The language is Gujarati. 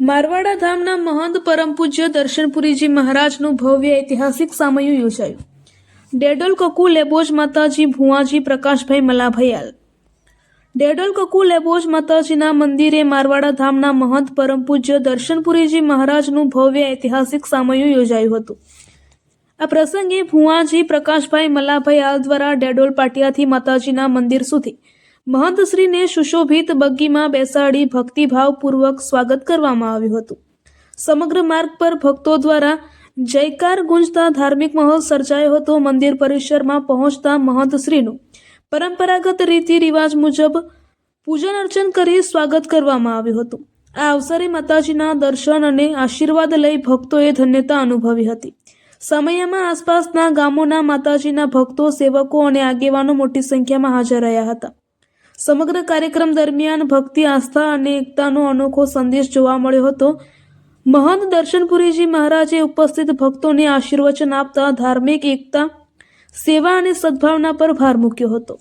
મારવાડા ધામના મહંત પરમ પૂજ્ય દર્શનપુરીજી મહારાજનું ભવ્ય ઐતિહાસિક સામયું યોજાયું. ડેડોલ કકુ લેબોજ માતાજી ભુવાજી પ્રકાશભાઈ મલાભયાલ. ડેડોલ કકુ લેબોજ માતાજીના મંદિરે મારવાડા ધામના મહંત પરમ પૂજ્ય દર્શનપુરીજી મહારાજનું ભવ્ય ઐતિહાસિક સામયું યોજાયું હતું. આ પ્રસંગે ભુવાજી પ્રકાશભાઈ મલાભાઈ આલ દ્વારા ડેડોલ પાટિયાથી માતાજીના મંદિર સુધી મહંતશ્રીને સુશોભિત બગ્ગીમાં બેસાડી ભક્તિભાવપૂર્વક સ્વાગત કરવામાં આવ્યું હતું. સમગ્ર માર્ગ પર ભક્તો દ્વારા જયકાર ગુંજતા ધાર્મિક માહોલ સર્જાયો હતો. મંદિર પરિસરમાં પહોંચતા મહંતશ્રીનું પરંપરાગત રીતિ રિવાજ મુજબ પૂજન અર્ચન કરી સ્વાગત કરવામાં આવ્યું હતું. આ અવસરે માતાજીના દર્શન અને આશીર્વાદ લઈ ભક્તોએ ધન્યતા અનુભવી હતી. સમયમાં આસપાસના ગામોના માતાજીના ભક્તો, સેવકો અને આગેવાનો મોટી સંખ્યામાં હાજર રહ્યા હતા. સમગ્ર કાર્યક્રમ દરમિયાન ભક્તિ, આસ્થા અને એકતાનો અનોખો સંદેશ જોવા મળ્યો હતો. મહંત દર્શનપુરીજી મહારાજે ઉપસ્થિત ભક્તોને આશીર્વચન આપતા ધાર્મિક એકતા, સેવા અને સદભાવના પર ભાર મૂક્યો હતો.